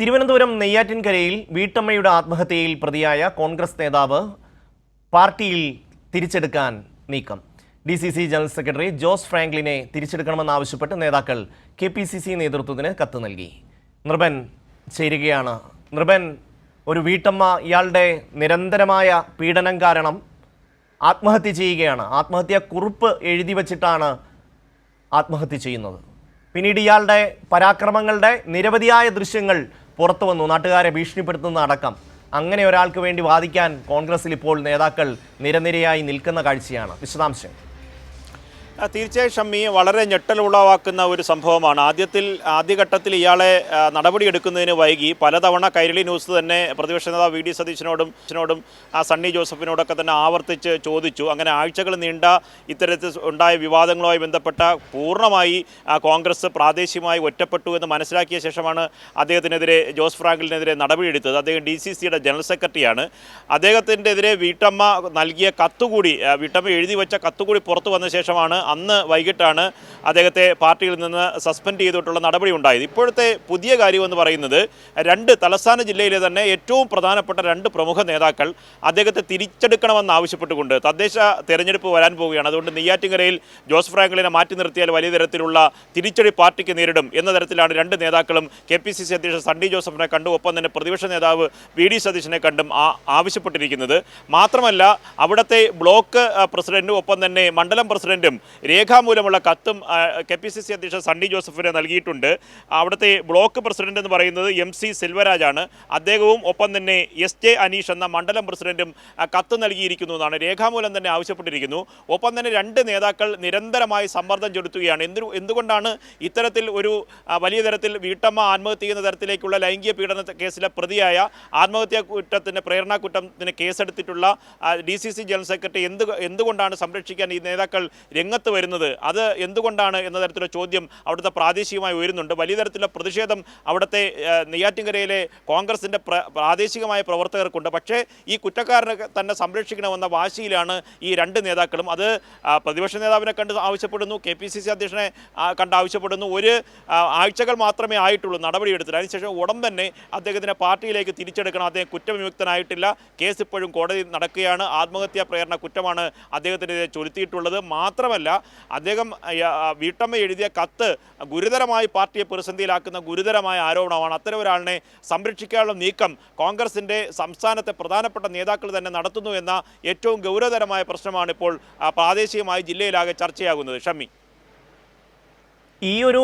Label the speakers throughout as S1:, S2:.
S1: തിരുവനന്തപുരം നെയ്യാറ്റിൻകരയിൽ വീട്ടമ്മയുടെ ആത്മഹത്യയിൽ പ്രതിയായ കോൺഗ്രസ് നേതാവ് പാർട്ടിയിൽ തിരിച്ചെടുക്കാൻ നീക്കം. D C C general secretary Jose ഫ്രാങ്ക്ലിനെ തിരിച്ചെടുക്കണമെന്നാവശ്യപ്പെട്ട് നേതാക്കൾ കെ പി സി സി നേതൃത്വത്തിന് കത്ത് നൽകി. നൃപൻ ചേരുകയാണ്. നൃപൻ ഒരു വീട്ടമ്മ ഇയാളുടെ നിരന്തരമായ പീഡനം കാരണം ആത്മഹത്യ ചെയ്യുകയാണ്. ആത്മഹത്യാ കുറിപ്പ് എഴുതി വച്ചിട്ടാണ് ആത്മഹത്യ ചെയ്യുന്നത്. പിന്നീട് ഇയാളുടെ പരാക്രമങ്ങളുടെ നിരവധിയായ ദൃശ്യങ്ങൾ പുറത്തു വന്നു. നാട്ടുകാരെ ഭീഷണിപ്പെടുത്തുന്ന അടക്കം അങ്ങനെ ഒരാൾക്ക് വേണ്ടി വാദിക്കാൻ കോൺഗ്രസിൽ ഇപ്പോൾ നേതാക്കൾ നിരനിരയായി നിൽക്കുന്ന കാഴ്ചയാണ്. വിശദാംശം
S2: ആ, തീർച്ചയായും ഷമ്മി വളരെ ഞെട്ടലുളവാക്കുന്ന ഒരു സംഭവമാണ്. ആദ്യത്തിൽ ആദ്യഘട്ടത്തിൽ ഇയാളെ നടപടിയെടുക്കുന്നതിന് വൈകി. പലതവണ കൈരളി ന്യൂസ് തന്നെ പ്രതിപക്ഷ നേതാവ് വി ഡി സതീശനോടും ിനോടും ആ സണ്ണി ജോസഫിനോടൊക്കെ തന്നെ ആവർത്തിച്ച് ചോദിച്ചു. അങ്ങനെ ആഴ്ചകൾ നീണ്ട ഇത്തരത്തിൽ ഉണ്ടായ വിവാദങ്ങളുമായി ബന്ധപ്പെട്ട പൂർണമായി കോൺഗ്രസ് പ്രാദേശികമായി ഒറ്റപ്പെട്ടു എന്ന് മനസ്സിലാക്കിയ ശേഷമാണ് അദ്ദേഹത്തിനെതിരെ ജോസ് ഫ്രാങ്കിലിനെതിരെ നടപടിയെടുത്തത്. അദ്ദേഹം ഡി സി സിയുടെ ജനറൽ സെക്രട്ടറിയാണ്. അദ്ദേഹത്തിന്റെ എതിരെ വീട്ടമ്മ നൽകിയ കത്തുകൂടി വീട്ടമ്മ എഴുതി വെച്ച കത്തുകൂടി പുറത്തു വന്ന ശേഷമാണ് അന്ന് വൈകിട്ടാണ് അദ്ദേഹത്തെ പാർട്ടിയിൽ നിന്ന് സസ്പെൻഡ് ചെയ്തിട്ടുള്ള നടപടി ഉണ്ടായത്. ഇപ്പോഴത്തെ പുതിയ കാര്യമെന്ന് പറയുന്നത് രണ്ട് തലസ്ഥാന ജില്ലയിലെ തന്നെ ഏറ്റവും പ്രധാനപ്പെട്ട രണ്ട് പ്രമുഖ നേതാക്കൾ അദ്ദേഹത്തെ തിരിച്ചെടുക്കണമെന്ന് ആവശ്യപ്പെട്ടുകൊണ്ട് തദ്ദേശ തെരഞ്ഞെടുപ്പ് വരാൻ പോവുകയാണ്. അതുകൊണ്ട് നെയ്യാറ്റിങ്കരയിൽ ജോസ് ഫ്രാങ്ക്ലിനെ മാറ്റി നിർത്തിയാൽ വലിയ തരത്തിലുള്ള തിരിച്ചടി പാർട്ടിക്ക് നേരിടും എന്ന തരത്തിലാണ് രണ്ട് നേതാക്കളും കെ പി സി സി അധ്യക്ഷൻ സണ്ണി ജോസഫിനെ കണ്ടു ഒപ്പം തന്നെ പ്രതിപക്ഷ നേതാവ് വി ഡി സതീശനെ കണ്ടും ആവശ്യപ്പെട്ടിരിക്കുന്നത്. മാത്രമല്ല അവിടുത്തെ ബ്ലോക്ക് പ്രസിഡന്റും ഒപ്പം തന്നെ മണ്ഡലം പ്രസിഡന്റും രേഖാമൂലമുള്ള കത്തും കെ പി സി സി അധ്യക്ഷൻ സണ്ണി ജോസഫിന് നൽകിയിട്ടുണ്ട്. അവിടുത്തെ ബ്ലോക്ക് പ്രസിഡന്റ് എന്ന് പറയുന്നത് എം സി സെൽവരാജാണ്. അദ്ദേഹവും ഒപ്പം തന്നെ എസ് ജെ അനീഷ് എന്ന മണ്ഡലം പ്രസിഡന്റും കത്ത് നൽകിയിരിക്കുന്നു എന്നാണ് രേഖാമൂലം തന്നെ ആവശ്യപ്പെട്ടിരിക്കുന്നു. ഒപ്പം തന്നെ രണ്ട് നേതാക്കൾ നിരന്തരമായി സമ്മർദ്ദം ചെലുത്തുകയാണ്. എന്തു എന്തുകൊണ്ടാണ് ഇത്തരത്തിൽ ഒരു വലിയ തരത്തിൽ വീട്ടമ്മ ആത്മഹത്യ ചെയ്യുന്ന തരത്തിലേക്കുള്ള ലൈംഗിക പീഡന കേസിലെ പ്രതിയായ ആത്മഹത്യാ കുറ്റത്തിന് പ്രേരണാ കുറ്റത്തിന് കേസെടുത്തിട്ടുള്ള D C C general secretary എന്ത് എന്തുകൊണ്ടാണ് സംരക്ഷിക്കാൻ ഈ നേതാക്കൾ രംഗത്ത് വരുന്നത്? അത് എന്തുകൊണ്ടാണ് എന്ന തരത്തിലുള്ള ചോദ്യം അവിടുത്തെ പ്രാദേശികമായി ഉയരുന്നുണ്ട്. വലിയ തരത്തിലുള്ള പ്രതിഷേധം അവിടുത്തെ നെയ്യാറ്റിൻകരയിലെ കോൺഗ്രസിന്റെ പ്രാദേശികമായ പ്രവർത്തകർക്കുണ്ട്. പക്ഷേ ഈ കുറ്റക്കാരനെ തന്നെ സംരക്ഷിക്കണമെന്ന വാശിയിലാണ് ഈ രണ്ട് നേതാക്കളും. അത് പ്രതിപക്ഷ നേതാവിനെ കണ്ട് ആവശ്യപ്പെടുന്നു കെ പി സി സി അധ്യക്ഷനെ കണ്ട് ആവശ്യപ്പെടുന്നു. ഒരു ആഴ്ചകൾ മാത്രമേ ആയിട്ടുള്ളൂ നടപടിയെടുത്തില്ല. അതിനുശേഷം ഉടൻ തന്നെ അദ്ദേഹത്തിന്റെ പാർട്ടിയിലേക്ക് തിരിച്ചെടുക്കണം. അദ്ദേഹം കുറ്റവിമുക്തനായിട്ടില്ല. കേസ് ഇപ്പോഴും കോടതി നടക്കുകയാണ്. ആത്മഹത്യാ പ്രേരണ കുറ്റമാണ് അദ്ദേഹത്തിനെതിരെ ചൊരുത്തിയിട്ടുള്ളത് മാത്രമല്ല അദ്ദേഹം വീട്ടമ്മ എഴുതിയ കത്ത് ഗുരുതരമായി പാർട്ടിയെ പ്രതിസന്ധിയിലാക്കുന്ന ഗുരുതരമായ ആരോപണമാണ്. അത്തരം ഒരാളിനെ സംരക്ഷിക്കാനുള്ള നീക്കം കോൺഗ്രസിന്റെ സംസ്ഥാനത്തെ പ്രധാനപ്പെട്ട നേതാക്കൾ തന്നെ നടത്തുന്നു എന്ന ഏറ്റവും ഗൗരവതരമായ പ്രശ്നമാണ് ഇപ്പോൾ പ്രാദേശികമായി ജില്ലയിലാകെ ചർച്ചയാകുന്നത്. ഷമ്മി.
S1: ഈ ഒരു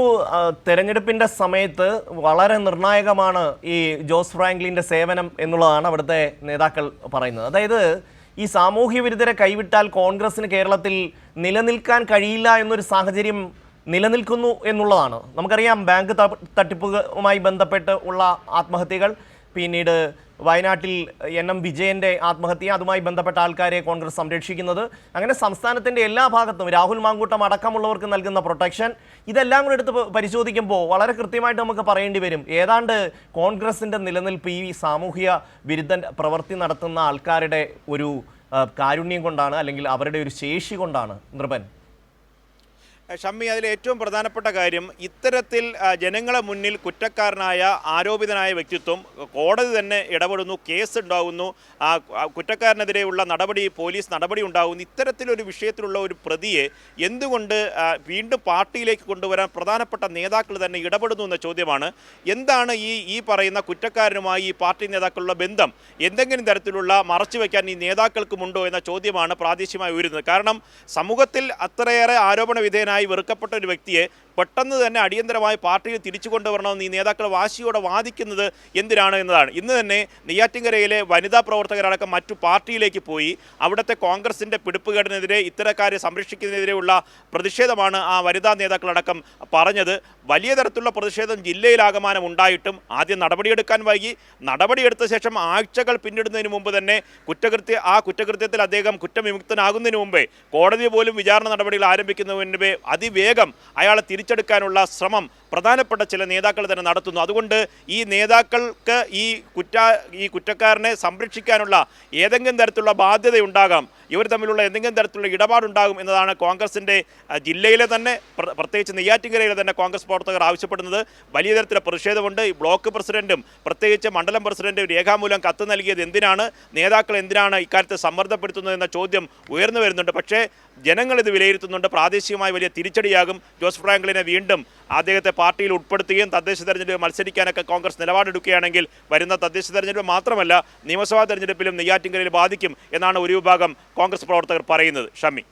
S1: തെരഞ്ഞെടുപ്പിന്റെ സമയത്ത് വളരെ നിർണായകമാണ് ഈ ജോസ് ഫ്രാങ്ക്ലിന്റെ സേവനം എന്നുള്ളതാണ് അവിടുത്തെ നേതാക്കൾ പറയുന്നത്. അതായത് ഈ സാമൂഹ്യ വിരുദ്ധരെ കൈവിട്ടാൽ കോൺഗ്രസിന് കേരളത്തിൽ നിലനിൽക്കാൻ കഴിയില്ല എന്നൊരു സാഹചര്യം നിലനിൽക്കുന്നു എന്നുള്ളതാണ്. നമുക്കറിയാം ബാങ്ക് തട്ടിപ്പുമായി ബന്ധപ്പെട്ട് ഉള്ള ആത്മഹത്യകൾ പിന്നീട് വയനാട്ടിൽ എൻ എം വിജയന്റെ ആത്മഹത്യ അതുമായി ബന്ധപ്പെട്ട ആൾക്കാരെ കോൺഗ്രസ് സംരക്ഷിക്കുന്നത്. അങ്ങനെ സംസ്ഥാനത്തിന്റെ എല്ലാ ഭാഗത്തും രാഹുൽ മാങ്കൂട്ടം അടക്കമുള്ളവർക്ക് നൽകുന്ന പ്രൊട്ടക്ഷൻ ഇതെല്ലാം കൂടെ എടുത്ത് പരിശോധിക്കുമ്പോൾ വളരെ കൃത്യമായിട്ട് നമുക്ക് പറയേണ്ടി വരും. ഏതാണ്ട് കോൺഗ്രസിന്റെ നിലനിൽപ്പ് ഈ സാമൂഹ്യ വിരുദ്ധ പ്രവൃത്തി നടത്തുന്ന ആൾക്കാരുടെ ഒരു കാരുണ്യം കൊണ്ടാണ് അല്ലെങ്കിൽ അവരുടെ ഒരു ശേഷി കൊണ്ടാണ്. നൃപൻ.
S2: ഷമ്മി അതിൽ ഏറ്റവും പ്രധാനപ്പെട്ട കാര്യം ഇത്തരത്തിൽ ജനങ്ങളെ മുന്നിൽ കുറ്റക്കാരനായ ആരോപിതനായ വ്യക്തിത്വം കോടതി തന്നെ ഇടപെടുന്നു കേസ് ഉണ്ടാകുന്നു കുറ്റക്കാരനെതിരെയുള്ള നടപടി പോലീസ് നടപടി ഉണ്ടാകുന്നു ഇത്തരത്തിലൊരു വിഷയത്തിലുള്ള ഒരു പ്രതിയെ എന്തുകൊണ്ട് വീണ്ടും പാർട്ടിയിലേക്ക് കൊണ്ടുവരാൻ പ്രധാനപ്പെട്ട നേതാക്കൾ തന്നെ ഇടപെടുന്നു എന്ന ചോദ്യമാണ്. എന്താണ് ഈ ഈ പറയുന്ന കുറ്റക്കാരനുമായി ഈ പാർട്ടി നേതാക്കളുടെ ബന്ധം? എന്തെങ്കിലും തരത്തിലുള്ള മറച്ചു വയ്ക്കാൻ ഈ നേതാക്കൾക്കുമുണ്ടോ എന്ന ചോദ്യമാണ് പ്രാദേശികമായി ഉയരുന്നത്. കാരണം സമൂഹത്തിൽ അത്രയേറെ ആരോപണ വെറുക്കപ്പെട്ട ഒരു വ്യക്തിയെ പെട്ടെന്ന് തന്നെ അടിയന്തരമായി പാർട്ടിയിൽ തിരിച്ചു കൊണ്ടുവരണമെന്ന് ഈ നേതാക്കൾ വാശിയോടെ വാദിക്കുന്നത് എന്തിനാണ് എന്നതാണ്. ഇന്ന് തന്നെ നെയ്യാറ്റിൻകരയിലെ വനിതാ പ്രവർത്തകരടക്കം മറ്റു പാർട്ടിയിലേക്ക് പോയി. അവിടുത്തെ കോൺഗ്രസിന്റെ പിടിപ്പുകേടിനെതിരെ ഇത്തരക്കാരെ സംരക്ഷിക്കുന്നതിനെതിരെയുള്ള പ്രതിഷേധമാണ് ആ വനിതാ നേതാക്കളടക്കം പറഞ്ഞത്. വലിയ തരത്തിലുള്ള പ്രതിഷേധം ജില്ലയിലാകമാനം ഉണ്ടായിട്ടും ആദ്യം നടപടിയെടുക്കാൻ വൈകി. നടപടിയെടുത്ത ശേഷം ആഴ്ചകൾ പിന്നിടുന്നതിന് മുമ്പ് തന്നെ കുറ്റകൃത്യ ആ കുറ്റകൃത്യത്തിൽ അദ്ദേഹം കുറ്റവിമുക്തനാകുന്നതിന് മുമ്പേ കോടതി പോലും വിചാരണ നടപടികൾ ആരംഭിക്കുന്നതിന് മുമ്പേ അതിവേഗം അയാളെ തിരിച്ചെടുക്കാനുള്ള ശ്രമം പ്രധാനപ്പെട്ട ചില നേതാക്കൾ തന്നെ നടത്തുന്നു. അതുകൊണ്ട് ഈ നേതാക്കൾക്ക് ഈ കുറ്റ ഈ കുറ്റക്കാരനെ സംരക്ഷിക്കാനുള്ള ഏതെങ്കിലും തരത്തിലുള്ള ബാധ്യതയുണ്ടാകാം. ഇവർ തമ്മിലുള്ള എന്തെങ്കിലും തരത്തിലുള്ള ഇടപാടുണ്ടാകും എന്നതാണ് കോൺഗ്രസിന്റെ ജില്ലയിലെ തന്നെ പ്ര- പ്രത്യേകിച്ച് നെയ്യാറ്റിങ്കരയിലെ തന്നെ കോൺഗ്രസ് പ്രവർത്തകർ ആവശ്യപ്പെടുന്നത്. വലിയ തരത്തിലുള്ള പ്രതിഷേധമുണ്ട്. ബ്ലോക്ക് പ്രസിഡന്റും പ്രത്യേകിച്ച് മണ്ഡലം പ്രസിഡന്റും രേഖാമൂലം കത്ത് നൽകിയത് എന്തിനാണ്? നേതാക്കൾ എന്തിനാണ് ഇക്കാര്യത്തെ സമ്മർദ്ദപ്പെടുത്തുന്നത് എന്ന ചോദ്യം ഉയർന്നു വരുന്നുണ്ട്. പക്ഷേ ജനങ്ങൾ ഇത് വിലയിരുത്തുന്നുണ്ട്. പ്രാദേശികമായി വലിയ തിരിച്ചടിയാകും. ജോസ് ഫ്രാങ്ക്ലിനെ വീണ്ടും അദ്ദേഹത്തെ പാർട്ടിയിൽ ഉൾപ്പെടുത്തുകയും തദ്ദേശ തെരഞ്ഞെടുപ്പ് മത്സരിക്കാനൊക്കെ കോൺഗ്രസ് നിലപാടെടുക്കുകയാണെങ്കിൽ വരുന്ന തദ്ദേശ തെരഞ്ഞെടുപ്പ് മാത്രമല്ല നിയമസഭാ തെരഞ്ഞെടുപ്പിലും നെയ്യാറ്റിൻകരയിൽ ബാധിക്കും എന്നാണ് ഒരു വിഭാഗം കോൺഗ്രസ് പ്രവർത്തകർ പറയുന്നത്. ഷമി